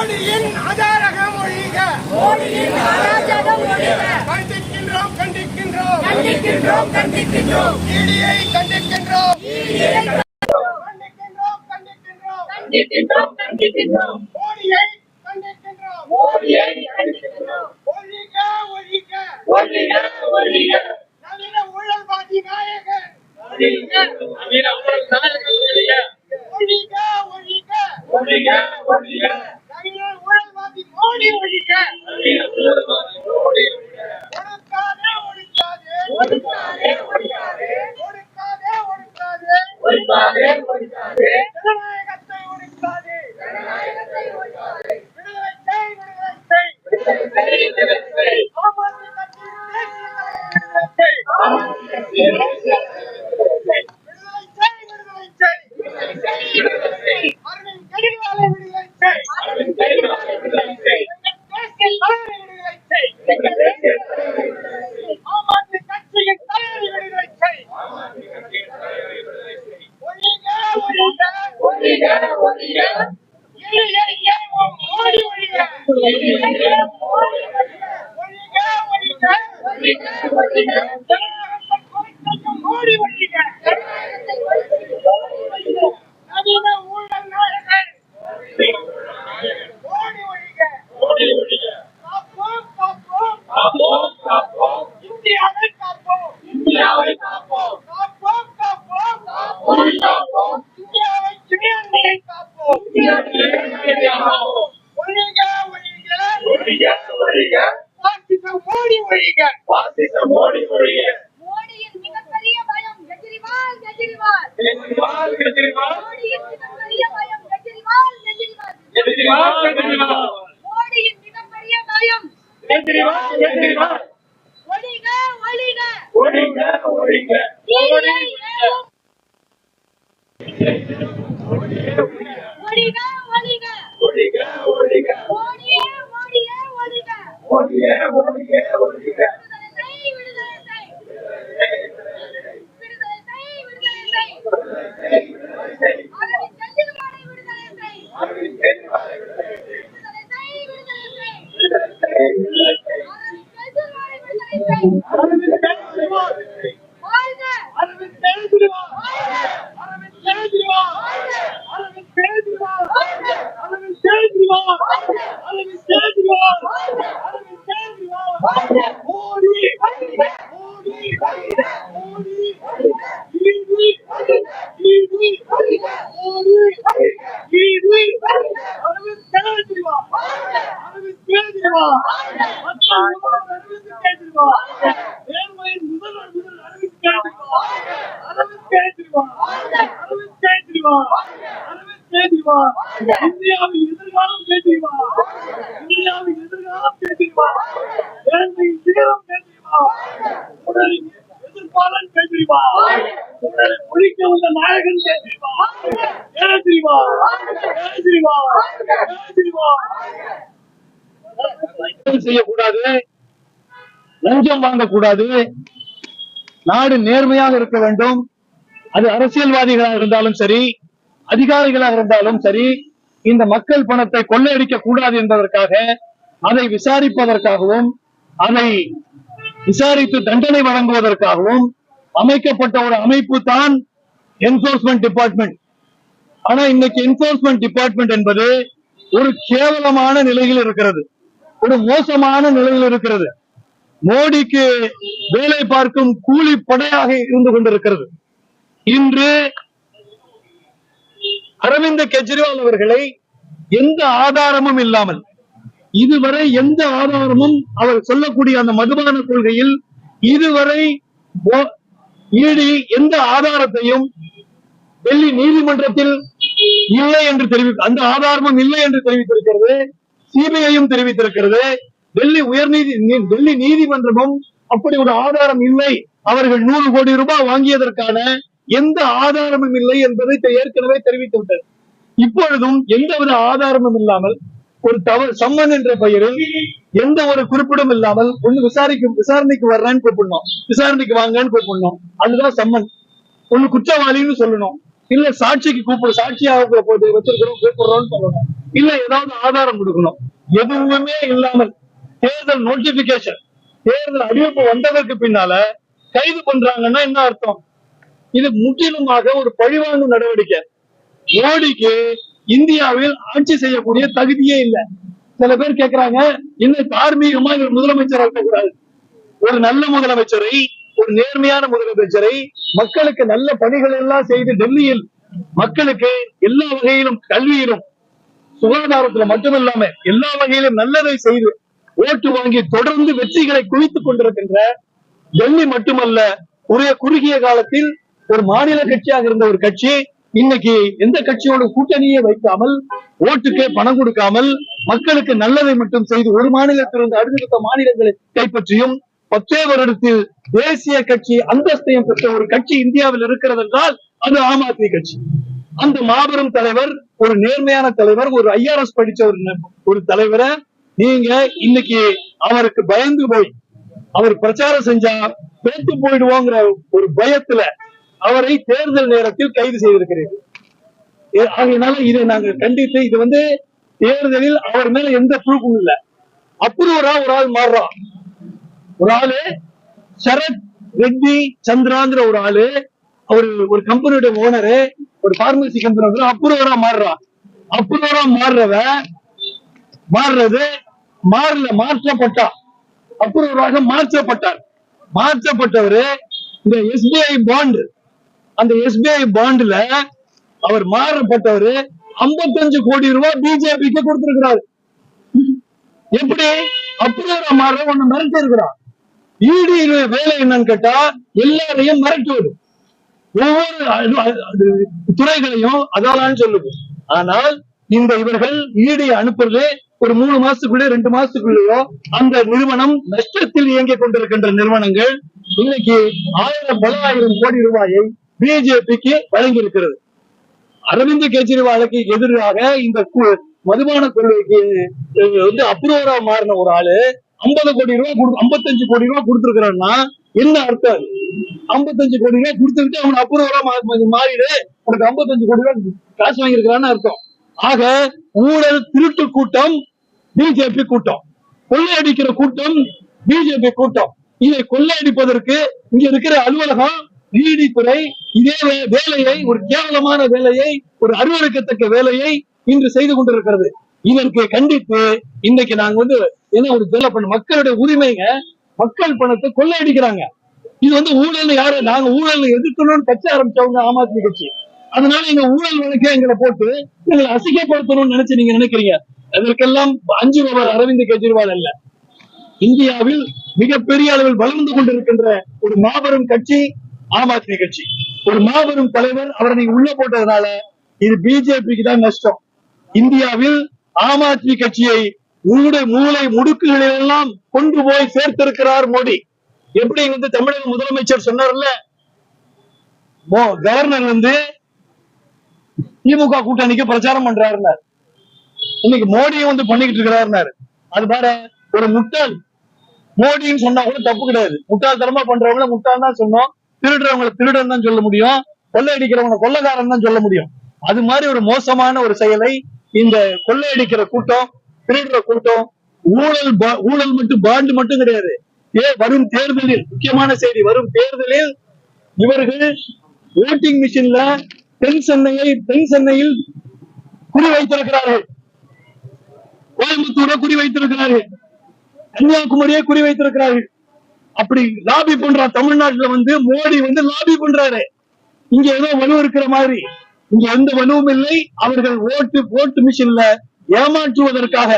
மோடியின் அதாரகம் ஒழிக மோடியின் கண்டிக்கின்றோம் கண்டிக்கின்றோம். கண்டிக்கின்றோம் கண்டிக்கின்றோம். ஈடியை கண்டிக்கின்றோம் கண்டிக்கின்றோம் மோடியை கண்டிக்கின்றோம் ஒழிக ஒழிக ஒழிக ஒழிக நவீன ஊழல்வாதி நாயகன் ஒழிக ஒழிக ஒழிக ஒழிக ஒழிக நவீன ஊழல்வாதி மோடி ஒழிக ஒடுக்காதே ஒடுக்காதே ஒடுக்காதே ஒடுக்காதே ஒடுக்காதே ஒடுக்காதே ஒழிக்காதே ஒழிக்காதே ஜனநாயகத்தை ஒடுக்காதே ஜனநாயகத்தை ஒழிக்காதே விடுதலை செய் விடுதலை செய் ஆம் ஆத்மி கட்சியின் தேசிய தலைவர் விடுதலை செய் விடுதலை செய் விடுதலை செய் அரவிந்த் கெஜ்ரிவாலை விடுதலை செய் அரவிந்த் கெஜ்ரிவாலை விடுதலை செய். எங்கள் தேசிய தலைவரை விடுதலை செய் ஆம் ஆத்மி கட்சியின் தலைவரை விடுதலை செய் ஒழிக ஒழிக ஒழிக ஒழிக எளிய ஏவும் மோடி ஒழிக ஒழிக ஒழிக ஒழிக ஒழிக ஒழிக ஜனநாயகத்தை குறைக்கும் மோடி ஒழிக நவீன ஊழல் நாயகன் மோடி ஒழிக காப்போம் காப்போம் காப்போம் காப்போம் இந்தியாவை காப்போம் இந்தியாவை காப்போம் காப்போம் காப்போம் காப்போம் காப்போம் இந்தியாவை சுயநிலை காப்போம் காப்போம் ஒழிக ஒழிக ஒழிக ஒழிக பாசிச மோடி ஒழிக பாசிச மோடி ஒழிக மோடியின் மிகப்பெரிய பயம் கெஜ்ரிவால் கெஜ்ரிவால் கெஜ்ரிவால் கெஜ்ரிவால் மோடியின் மிகப்பெரிய பயம் கெஜ்ரிவால் கெஜ்ரிவால் கெஜ்ரிவால் கெஜ்ரிவால் மோடியின் மிகப்பெரிய பயம் கெஜ்ரிவால் கெஜ்ரிவால் ஒழிக ஒழிக ஒழிக ஒழிக ஈடியை ஏவும் ஒழிக ஒழிக ஒழிக ஒழிக மோடியே மோடியே ஒழிக ஒழிக ஒழிக ஒழிக விடுதலை செய் விடுதலை செய் விடுதலை செய் விடுதலை செய் அரவிந்த் கெஜ்ரிவாலை விடுதலை செய் அரவிந்த் கெஜ்ரிவாலை விடுதலை செய். விடுதலை செய் விடுதலை செய் விடுதலை செய், விடுதலை செய். அரவிந்த் கெஜ்ரிவாலை விடுதலை செய் அரவிந்த் கெஜ்ரிவால் வாழ்க Arvind Kejriwal Arvind Kejriwal Arvind Kejriwal Arvind Kejriwal Arvind Kejriwal Arvind Kejriwal Modi Modi Modi ED ED Modi ED Arvind Kejriwal Arvind Kejriwal Arvind Kejriwal நேர்மையின் முதல்வர் முதல் அரவிந்த் கெஜ்ரிவால் அரவிந்த் கெஜ்ரிவால் அரவிந்த் கெஜ்ரிவால் கெஜ்ரிவால் இந்தியாவின் எதிர்காலம் கெஜ்ரிவால் இந்தியாவின் எதிர்காலம் கெஜ்ரிவால் ஏழ்மையின் தீரம் கெஜ்ரிவால் உடலின் உடலை ஒழிக்க வந்த நாயகன் கெஜ்ரிவால் கெஜ்ரிவால் ஊழல் செய்யக்கூடாது. லஞ்சம் வாங்கக்கூடாது. நாடு நேர்மையாக இருக்க வேண்டும். அது அரசியல்வாதிகளாக இருந்தாலும் சரி அதிகாரிகளாக இருந்தாலும் சரி இந்த மக்கள் பணத்தை கொள்ளையடிக்க கூடாது என்பதற்காக அதை விசாரிப்பதற்காகவும் அதை விசாரித்து தண்டனை வழங்குவதற்காகவும் அமைக்கப்பட்ட ஒரு அமைப்பு தான் என்போர்ஸ்மெண்ட் டிபார்ட்மெண்ட் ஆனா இன்னைக்கு என்போர்ஸ்மெண்ட் டிபார்ட்மெண்ட் என்பது ஒரு கேவலமான நிலையில் இருக்கிறது. ஒரு மோசமான நிலையில் இருக்கிறது. மோடிக்கு வேலை பார்க்கும் கூலி படையாக இருந்து கொண்டிருக்கிறது. இன்று அரவிந்த் கெஜ்ரிவால் அவர்களை எந்த ஆதாரமும் இல்லாமல் இதுவரை எந்த ஆதாரமும் அவர் சொல்லக்கூடிய அந்த மதுபான கொள்கையில் இதுவரை ஈடி எந்த ஆதாரத்தையும் டெல்லி நீதிமன்றத்தில் இல்லை என்று தெரிவி அந்த ஆதாரமும் இல்லை என்று தெரிவித்திருக்கிறது சிபிஐயும் தெரிவித்திருக்கிறது. டெல்லி உயர்நீதி நீ- டெல்லி நீதிமன்றமும் அப்படி ஒரு ஆதாரம் இல்லை. அவர்கள் நூறு கோடி ரூபாய் வாங்கியதற்கான எந்த ஆதாரமும் இல்லை என்பதை ஏற்கனவே தெரிவித்து விட்டது. இப்பொழுதும் எந்தவித ஆதாரமும் இல்லாமல் ஒரு தவறு சம்மன் என்ற பெயரில் எந்த ஒரு குறிப்பிடும் இல்லாமல் ஒண்ணு விசாரிக்கும் விசாரணைக்கு வர்றேன்னு கூப்பிடணும். விசாரணைக்கு வாங்கன்னு கூப்பிடணும். அதுதான் சம்மன். ஒண்ணு குற்றவாளின்னு சொல்லணும். இல்ல சாட்சிக்கு கூப்பிடு சாட்சியாக அவங்களை வச்சிருக்கிறோம் கூப்பிடுறோம்னு சொல்லணும். இல்ல ஏதாவது ஆதாரம் கொடுக்கணும். எதுவுமே இல்லாமல் தேர்தல் நோட்டிபிகேஷன் தேர்தல் அறிவிப்பு வந்ததற்கு பின்னால கைது பண்றாங்கன்னா என்ன அர்த்தம்? இது முற்றிலுமாக ஒரு பழிவாங்கும் நடவடிக்கை. மோடிக்கு இந்தியாவில் ஆட்சி செய்யக்கூடிய தகுதியே இல்லை. சில பேர் கேட்கிறாங்க இன்னும் தார்மீகமா இவர் முதலமைச்சர் ஆக்கக்கூடாது ஒரு நல்ல முதலமைச்சரை ஒரு நேர்மையான முதலமைச்சரை மக்களுக்கு நல்ல பணிகள் எல்லாம் செய்து டெல்லியில் மக்களுக்கு எல்லா வகையிலும் கல்வியிலும் சுகாதாரத்துல மட்டுமில்லாம எல்லா வகையிலும் நல்லதை செய்து ஓட்டு வாங்கி தொடர்ந்து வெற்றிகளை குவித்துக் கொண்டிருக்கின்ற டெல்லி மட்டுமல்ல ஒரே குறுகிய காலத்தில் ஒரு மாநில கட்சியாக இருந்த ஒரு கட்சி இன்னைக்கு எந்த கட்சியோட கூட்டணியே வைக்காமல் ஓட்டுக்கே பணம் கொடுக்காமல் மக்களுக்கு நல்லதை மட்டும் செய்து ஒரு மாநிலத்திலிருந்து அடுத்த மாநிலங்களை கைப்பற்றியும் பத்தே வருடத்தில் தேசிய கட்சி அந்தஸ்தையும் பெற்ற ஒரு கட்சி இந்தியாவில் இருக்கிறது என்றால் அது ஆம் ஆத்மி கட்சி. அந்த மாபெரும் தலைவர் ஒரு நேர்மையான தலைவர் ஒரு ஐஆர்எஸ் படிச்ச ஒரு ஒரு தலைவரை நீங்க இன்னைக்கு அவருக்கு பயந்து போய் அவர் பிரச்சாரம் செஞ்சா பேத்து போயிடுவோங்கிற ஒரு பயத்துல அவரை தேர்தல் நேரத்தில் கைது செய்திருக்கிறீர்கள் ஆகையினால இதை நாங்க கண்டித்து இது வந்து தேர்தலில் அவர் மேல எந்த புழுக்கும் இல்ல. அப்ரூவரா ஒரு ஆள் மாறுறான் ஒரு ஆளு சரத் ரெட்டி சந்திராங்கிற ஒரு ஆளு அவரு ஒரு கம்பெனியோட ஓனரு ஒரு பார்மசி கம்பெனி அப்ரூவரா மாறுறான் அப்ரூவரா மாறுறவ மாறுறது மாறல மாற்றப்பட்டா. அப்ரூவராக மாற்றப்பட்டார். மாற்றப்பட்டவரு இந்த எஸ்பிஐ பாண்ட் அந்த எஸ்பிஐ பாண்டுல அவர் மாறப்பட்டவரு 55 கோடி ரூபாய் பிஜேபிக்கு கொடுத்திருக்கிறாரு. எப்படி? அப்படியே மாற ஒண்ணு மிரட்டி இருக்கிறான் இடி வேலை என்னன்னு கேட்டா எல்லாரையும் மிரட்டுவது. ஒவ்வொரு அது- துறைகளையும் அதாலான்னு சொல்லுது. ஆனால் இந்த இவர்கள் ஈடி அனுப்புறது ஒரு மூணு மாசத்துக்குள்ளே ரெண்டு மாசத்துக்குள்ளேயோ அந்த நிறுவனம் நஷ்டத்தில் இயங்கிக் கொண்டிருக்கின்ற நிறுவனங்கள் இன்னைக்கு ஆயிரம் பல ஆயிரம் கோடி ரூபாயை பிஜேபிக்கு வழங்கி இருக்கிறது அரவிந்த் கெஜ்ரிவாலுக்கு எதிராக இந்த கு- மதுபான கொள்கைக்கு வந்து அப்ரூவரா மாறின ஒரு ஆளு 50 கோடி ரூபாய் ஐம்பத்தஞ்சு கோடி ரூபாய் கொடுத்துருக்கிறான்னா என்ன அர்த்தம்? அது? 55 கோடி ரூபாய் கொடுத்துக்கிட்டு அவன் அப்ரூவரா மாறிடு உனக்கு 55 கோடி ரூபாய் காசு வாங்கியிருக்கிறான்னு அர்த்தம். ஆக ஊழல் திருட்டு கூட்டம் பிஜேபி கூட்டம். கொள்ளையடிக்கிற கூட்டம் பிஜேபி கூட்டம். இதை கொள்ளையடிப்பதற்கு இங்க இருக்கிற அலுவலகம் நீதித்துறை இதே வேலையை ஒரு கேவலமான வேலையை ஒரு அருவறுக்கத்தக்க வேலையை இன்று செய்து கொண்டிருக்கிறது. இதற்கு கண்டித்து இன்னைக்கு நாங்க வந்து என்ன ஒரு டெவலப்மெண்ட் மக்களுடைய உரிமைங்க மக்கள் பணத்தை கொள்ளையடிக்கிறாங்க. இது வந்து ஊழல் யாரு நாங்க ஊழல் எதிர்க்கணும்னு கட்சி ஆரம்பிச்சவங்க ஆம் ஆத்மி கட்சி. அதனால எங்க ஊழல் வழக்கே எங்களை போட்டு எங்களை அசிங்கப்படுத்தணும்னு நினைச்சு நீங்க நினைக்கிறீங்க. அதற்கெல்லாம் அஞ்சு அரவிந்த் கெஜ்ரிவால் அல்ல. இந்தியாவில் மிகப்பெரிய அளவில் வளர்ந்து கொண்டிருக்கின்ற ஒரு மாபெரும் கட்சி ஆம் ஆத்மி கட்சி. ஒரு மாபெரும் தலைவர் அவரை நீங்க உள்ள போட்டதுனால இது பிஜேபிக்கு தான் நஷ்டம். இந்தியாவில் ஆம் ஆத்மி கட்சியை மூளை மூளை முடுக்குகளில் எல்லாம் கொண்டு போய் சேர்த்திருக்கிறார் மோடி. எப்படி வந்து தமிழக முதலமைச்சர் சொன்னார்ல? கவர்னர் வந்து திமுக கூட்டணிக்கு பிரச்சாரம் பண்றாருன்னாரு. இன்னைக்கு மோடியும் வந்து பண்ணிக்கிட்டு இருக்கிறாருனாரு அது பாரு ஒரு முட்டாள். மோடின்னு சொன்னா கூட தப்பு கிடையாது. முட்டாள்தனமா பண்றவங்கள முட்டாள் தான் சொன்னோம். திருடுறவங்களை திருடன் தான் சொல்ல முடியும். கொள்ளையடிக்கிறவங்க கொள்ளைக்காரன் தான் சொல்ல முடியும். அது மாதிரி ஒரு மோசமான ஒரு செயலை இந்த கொள்ளையடிக்கிற கூட்டம் திருடுற கூட்டம் ஊழல் பா- ஊழல் மட்டும் பாண்டு மட்டும் கிடையாது. ஏ வரும் தேர்தலில் முக்கியமான செய்தி வரும் தேர்தலில் இவர்கள் ஓட்டிங் மிஷின்ல தென் சென்னையை தென் சென்னையில் குறி வைத்திருக்கிறார்கள். கோயம்புத்தூரை குறி வைத்திருக்கிறார்கள். கன்னியாகுமரியை குறி வைத்திருக்கிறார்கள். அப்படி லாபி பண்றா தமிழ்நாட்டுல வந்து மோடி வந்து லாபி பண்றாரு. இங்க ஏதோ வலு இருக்கிற மாதிரி. இங்க எந்த வலுவும் இல்லை. அவர்கள் ஓட்டு ஓட்டு மிஷின்ல ஏமாற்றுவதற்காக.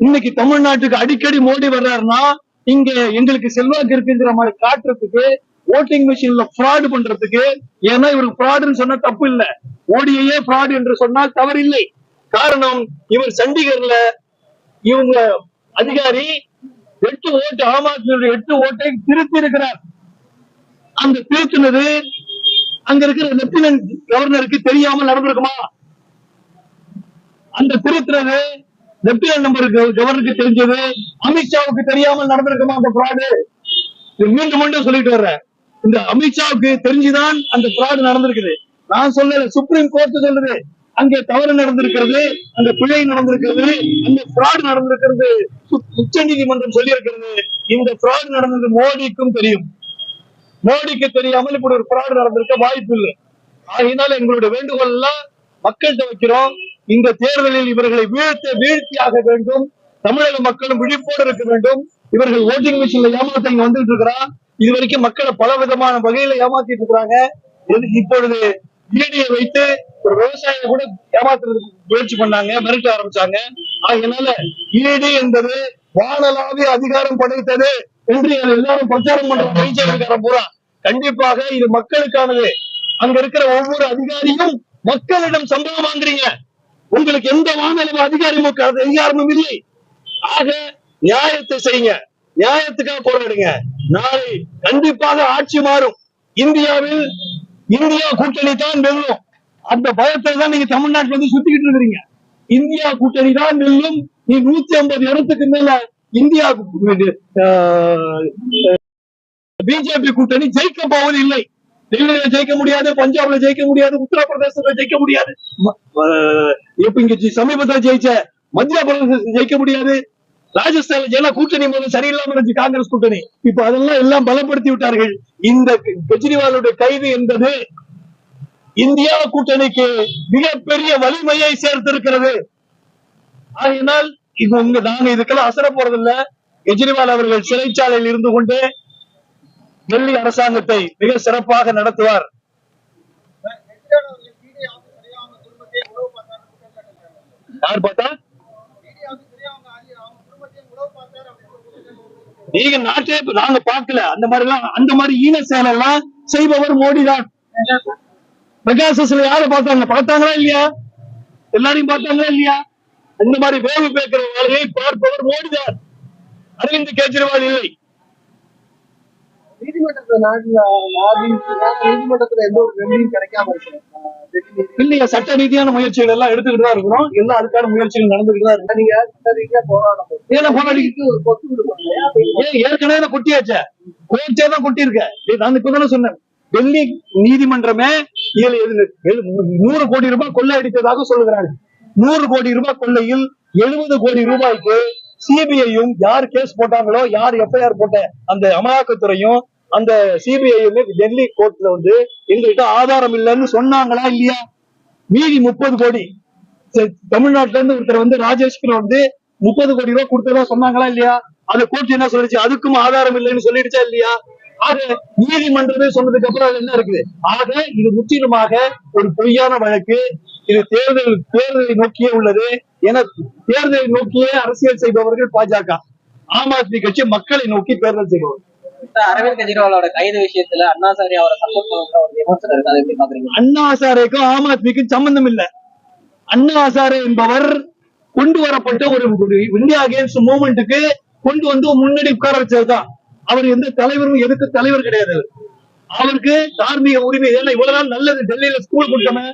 இன்னைக்கு தமிழ்நாட்டுக்கு அடிக்கடி மோடி வர்றாருன்னா இங்க எங்களுக்கு செல்வாக்கு இருக்குங்கிற மாதிரி காட்டுறதுக்கு ஓட்டிங் மிஷின்ல ஃப்ராடு பண்றதுக்கு ஏன்னா இவருக்கு ஃப்ராடுன்னு சொன்னா தப்பு இல்ல. மோடியையே ஃப்ராடு என்று சொன்னால் தவறில்லை. காரணம் இவர் சண்டிகர்ல இவங்க அதிகாரி எட்டு ஓட்டு ஆம் ஆத்மியுடைய எட்டு ஓட்டை திருத்தி இருக்கிறார். அந்த திருத்தினது அங்க இருக்கிற லெப்டினன்ட் கவர்னருக்கு தெரியாமல் நடந்திருக்குமா? அந்த திருத்துறது லெப்டினன்ட் நம்பருக்கு கவர்னருக்கு தெரிஞ்சது அமித்ஷாவுக்கு தெரியாமல் நடந்திருக்குமா அந்த ஃப்ராடு மீண்டும் மீண்டும் சொல்லிட்டு வர்றேன். இந்த அமித்ஷாவுக்கு தெரிஞ்சுதான் அந்த ஃப்ராடு நடந்திருக்குது. நான் சொல்லல சுப்ரீம் கோர்ட் சொல்லுது. அங்கே தவறு நடந்திருக்கிறது அங்க பிழை நடந்திருக்கிறது அங்க ஃப்ராடு நடந்திருக்கிறது. உச்ச நீதிமன்றம் சொல்லி இருக்கிறது இந்த ஃப்ராட் நடந்தது மோடிக்கும் தெரியும். மோடிக்கு தெரியாமல் இப்படி ஒரு பிராடு நடந்திருக்க வாய்ப்பு இல்லை. ஆகையினால எங்களுடைய வேண்டுகோள் எல்லாம் மக்கள்கிட்ட வைக்கிறோம். இந்த தேர்தலில் இவர்களை வீழ்த்த வீழ்த்தியாக வேண்டும். தமிழக மக்களும் விழிப்போடு இருக்க வேண்டும். இவர்கள் ஓட்டிங் மிஷின்ல ஏமாத்த இங்க வந்துட்டு இருக்கிறான். இது வரைக்கும் மக்களை பல விதமான வகையில ஏமாத்திட்டு இருக்கிறாங்க. இப்பொழுது ஈடியை வைத்து ஒரு விவசாயியை கூட ஏமாத்துறதுக்கு முயற்சி பண்ணாங்க மிரட்ட ஆரம்பிச்சாங்க. அதனால ஈடு என்பது வானலாவிய அதிகாரம் படைத்தது என்று எல்லாரும் பிரச்சாரம் பண்ற பயிற்சியாளர்காரன் பூரா. கண்டிப்பாக இது மக்களுக்கானது. அங்க இருக்கிற ஒவ்வொரு அதிகாரியும் மக்களிடம் சம்பளம் வாங்குறீங்க. உங்களுக்கு எந்த வானளவு அதிகாரமும் அதிகாரமும் இல்லை. ஆக நியாயத்தை செய்யுங்க. நியாயத்துக்காக போராடுங்க. நாளை கண்டிப்பாக ஆட்சி மாறும். இந்தியாவில் இந்தியா கூட்டணி தான் வெல்லும். அந்த பயத்தை தான் நீங்க தமிழ்நாட்டுல வந்து சுத்திக்கிட்டு இருக்கிறீங்க. இந்தியா கூட்டணி தான் வெல்லும். நீ நூத்தி ஐம்பது இடத்துக்கு மேல இந்தியா பிஜேபி கூட்டணி ஜெயிக்க போவது இல்லை. டெல்லியில ஜெயிக்க முடியாது பஞ்சாப்ல ஜெயிக்க முடியாது உத்தரப்பிரதேசத்துல ஜெயிக்க முடியாது. அஹ் இப்ப இங்க ஜெ- சமீபத்துல ஜெயிச்ச மத்திய பிரதேச ஜெயிக்க முடியாது. ராஜஸ்தான் ஜெயில கூட்டணி முதல்ல சரியில்லாம இருந்துச்சு காங்கிரஸ் கூட்டணி. இப்ப அதெல்லாம் எல்லாம் பலப்படுத்தி விட்டார்கள். இந்த கெஜ்ரிவாலுடைய கைது என்பது இந்தியா கூட்டணிக்கு மிகப்பெரிய வலிமையை சேர்த்திருக்கிறது. ஆகினால் இது உங்க நாங்க இதுக்கெல்லாம் அசர போறதில்ல. கெஜ்ரிவால் அவர்கள் சிறைச்சாலையில் இருந்து கொண்டு டெல்லி அரசாங்கத்தை மிக சிறப்பாக நடத்துவார். யார் பார்த்தா? நீங்க நாட்டே நாங்க பாக்கல அந்த மாதிரி எல்லாம் அந்த மாதிரி ஈன செயல் எல்லாம் செய்பவர் மோடி தான் பிரகாசஸ்ல யார பார்த்தாங்க? பார்த்தாங்களா இல்லையா? எல்லாரையும் பார்த்தாங்களா இல்லையா? இந்த மாதிரி வேவு பேக்கிற வேலையை பார்ப்பவர் மோடி தான் அரவிந்த் கெஜ்ரிவால் இல்லை. நீதிமன்றத்துல எந்த ஒரு கிடைக்காம இருக்கு இல்லையா? சட்ட ரீதியான முயற்சிகள் எல்லாம் எடுத்துக்கிட்டு தான் இருக்கிறோம் எல்லாம் அதுக்கான முயற்சிகள் நடந்துகிட்டு தான் இருக்கு நீங்க சட்ட ரீதியா போராட போறீங்க. ஏன்னா போராடி இதுக்கு ஒரு கொத்து கொடுப்பாங்க ஏன் ஏற்கனவே கொட்டியாச்சே? கோர்ட்டே தான் கொட்டியிருக்க டேய், நான் இப்பதானே சொன்னேன். டெல்லி நீதிமன்றமே நூறு கோடி ரூபாய் கொள்ளை அடித்ததாக சொல்லுகிறார்கள். நூறு கோடி ரூபாய் கொள்ளையில் எழுபது கோடி ரூபாய்க்கு சிபிஐயும் யார் கேஸ் போட்டாங்களோ யார் எஃப்ஐஆர் போட்ட அந்த அமலாக்கத்துறையும் அந்த சிபிஐயுமே டெல்லி கோர்ட்ல வந்து எங்கள்கிட்ட ஆதாரம் இல்லைன்னு சொன்னாங்களா இல்லையா? மீதி முப்பது கோடி. தமிழ்நாட்டுல இருந்து ஒருத்தர் வந்து ராஜேஷ்குல வந்து முப்பது கோடி ரூபாய் கொடுத்ததா சொன்னாங்களா இல்லையா? அந்த கோர்ட் என்ன சொல்லிச்சு? அதுக்கும் ஆதாரம் இல்லைன்னு சொல்லிடுச்சா இல்லையா? ஆக நீதிமன்றமே சொன்னதுக்கு அப்புறம் அது என்ன இருக்குது? ஆக இது முற்றிலுமாக ஒரு பொய்யான வழக்கு. இது தேர்தல் தேர்தலை நோக்கியே உள்ளது. என தேர்தலை நோக்கியே அரசியல் செய்பவர்கள் பாஜக. ஆம் ஆத்மி கட்சி மக்களை நோக்கி தேர்தல் செய்பவர்கள். அரவிந்த் கெஜ்ரிவாலோட கைது விஷயத்துல அண்ணாசாரி அவரை சப்போர்ட் பண்ற ஒரு விமர்சனம் இருக்கு அதை எப்படி பாக்குறீங்க அண்ணா ஹசாரேக்கும் ஆம் ஆத்மிக்கும் சம்பந்தம் இல்ல. அண்ணா ஹசாரே என்பவர் கொண்டு வரப்பட்ட ஒரு ஒரு இந்தியா அகேன்ஸ்ட் மூவ்மெண்ட்டுக்கு கொண்டு வந்து முன்னாடி உட்கார வச்சதுதான் அவர் எந்த தலைவரும் எதுக்கு தலைவர் கிடையாது அவர். அவருக்கு தார்மீக உரிமை ஏன்னா இவ்வளவு நாள் நல்லது டெல்லியில ஸ்கூல் கொடுத்தமே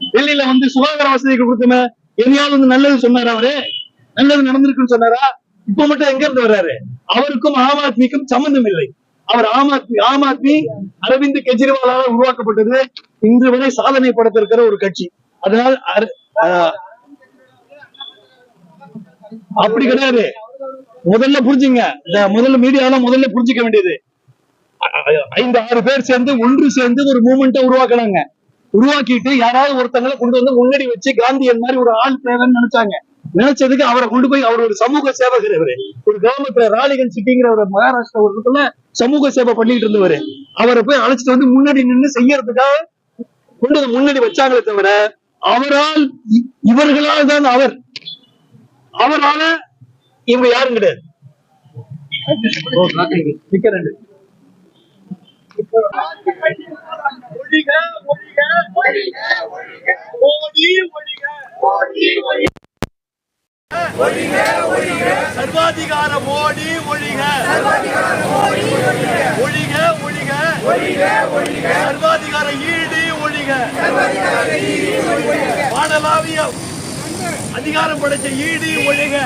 டெல்லியில வந்து சுகாதார வசதிகள் கொடுத்தமே எதையாவது வந்து நல்லது சொன்னாரா அவரு? நல்லது நடந்திருக்குன்னு சொன்னாரா? இப்ப மட்டும் எங்க இருந்து வர்றாரு? அவருக்கும் ஆம் ஆத்மிக்கும் சம்பந்தம் இல்லை. அவர் ஆம் ஆத்மி ஆம் ஆத்மி அரவிந்த் கெஜ்ரிவாலால் உருவாக்கப்பட்டது இன்று வரை சாதனை படுத்திருக்கிற ஒரு கட்சி. அதனால் அப்படி கிடையாது. முதல்ல புரிஞ்சுங்க. இந்த முதல்ல மீடியால முதல்ல புரிஞ்சுக்க வேண்டியது. ஐந்து ஆறு பேர் சேர்ந்து ஒன்று சேர்ந்து ஒரு மூமெண்ட்டை உருவாக்கினாங்க. உருவாக்கிட்டு யாராவது ஒருத்தங்களை கொண்டு வந்து முன்னாடி வச்சு காந்தியன் மாதிரி ஒரு ஆள் தேவைன்னு நினைச்சாங்க. நினைச்சதுக்கு அவரை கொண்டு போய் அவர் ஒரு சமூக சேவகர் அவரு ஒரு கிராமத்துல ராலிகன் சிட்டிங்கிற ஒரு மகாராஷ்டிரா ஒரு இடத்துல சமூக சேவை பண்ணிட்டு இருந்தவரு. அவரை போய் அழைச்சிட்டு வந்து முன்னாடி நின்னு செய்யறதுக்காக கொண்டு வந்து முன்னாடி வச்சாங்களே தவிர அவரால் இவர்களால் தான் அவர். அவரால இவங்க யாரும் கிடையாது மிக்க நன்றி ஒழிக ஒழிக ஒழிக ஒழிக மோடி ஒழிக சர்வாதிகார மோடி ஒழிக ஒழிக ஒழிக சர்வாதிகார ஈடு ஒழிக வானலாவிய அதிகாரம் படைச்ச ஈடு ஒழிக